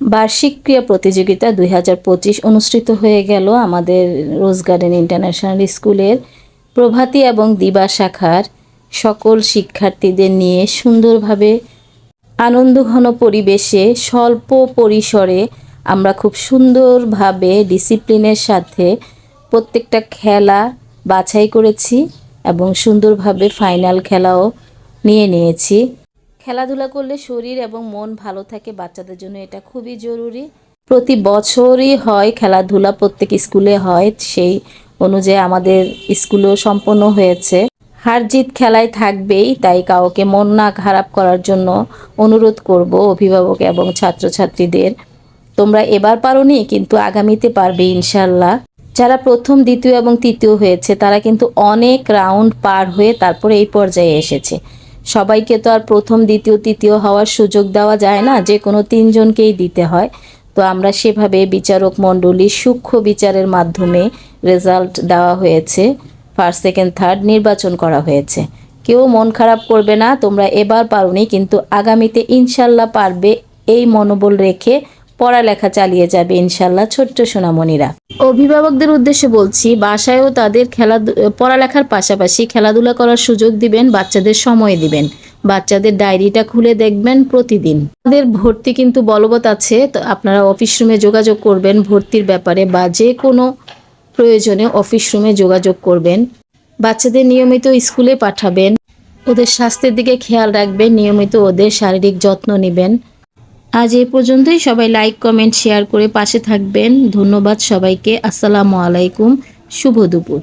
বার্ষিক ক্রীড়া প্রতিযোগিতা দুই হাজার পঁচিশ অনুষ্ঠিত হয়ে গেল আমাদের রোজ গার্ডেন ইন্টারন্যাশনাল স্কুলের প্রভাতী এবং দিবা শাখার সকল শিক্ষার্থীদের নিয়ে সুন্দরভাবে আনন্দঘন পরিবেশে স্বল্প পরিসরে আমরা খুব সুন্দরভাবে ডিসিপ্লিনের সাথে প্রত্যেকটা খেলা বাছাই করেছি এবং সুন্দরভাবে ফাইনাল খেলাও নিয়ে নিয়েছি। খেলাধুলা করলে শরীর এবং মন ভালো থাকে বাচ্চাদের জন্য, এটা খুবই জরুরি। প্রতি বছরই হয় খেলাধুলা, প্রত্যেক স্কুলে হয়, সেই অনুযায়ী আমাদের স্কুলেও সম্পন্ন হয়েছে। হার জিত খেলায় থাকবেই, তাই কাউকে মন না খারাপ করার জন্য অনুরোধ করব অভিভাবক এবং ছাত্রছাত্রীদের। তোমরা এবার পারোনি, কিন্তু আগামীতে পারবে ইনশাল্লাহ যারা প্রথম, দ্বিতীয় এবং তৃতীয় হয়েছে, তারা কিন্তু অনেক রাউন্ড পার হয়ে তারপরে এই পর্যায়ে এসেছে। সবাইকে তো আর প্রথম, দ্বিতীয়, তৃতীয় হওয়ার সুযোগ দেওয়া যায় না, যে কোনো তিনজনকেই দিতে হয়। তো আমরা সেভাবে বিচারক মণ্ডলী সূক্ষ্ম বিচারের মাধ্যমে রেজাল্ট দেওয়া হয়েছে। ফার্স্ট সেকেন্ড থার্ড নির্বাচন করা হয়েছে। কেউ মন খারাপ করবে না, তোমরা এবার পারোনি, কিন্তু আগামীতে ইনশাল্লাহ পারবে এই মনোবল রেখে পড়ালেখা চালিয়ে যাবে, ইনশাল্লাহ, ছোট্ট সোনামণিরা। অভিভাবকদের উদ্দেশ্যে বলছি, বাসায়ও তাদের খেলা পড়ালেখার পাশাপাশি খেলাধুলা করার সুযোগ দিবেন, বাচ্চাদের সময় দিবেন। বাচ্চাদের ডায়েরিটা খুলে দেখবেন প্রতিদিন। তাদের ভর্তি কিন্তু বলবৎ আছে, তো আপনারা অফিস রুমে যোগাযোগ করবেন, ভর্তির ব্যাপারে বা যে কোনো প্রয়োজনে অফিস রুমে যোগাযোগ করবেন। বাচ্চাদের নিয়মিত স্কুলে পাঠাবেন, ওদের স্বাস্থ্যের দিকে খেয়াল রাখবেন, নিয়মিত ওদের শারীরিক যত্ন নেবেন। আজ এ পর্যন্তই। সবাই লাইক কমেন্ট শেয়ার করে পাশে থাকবেন। ধন্যবাদ সবাইকে। আসসালামু আলাইকুম। শুভ দুপুর।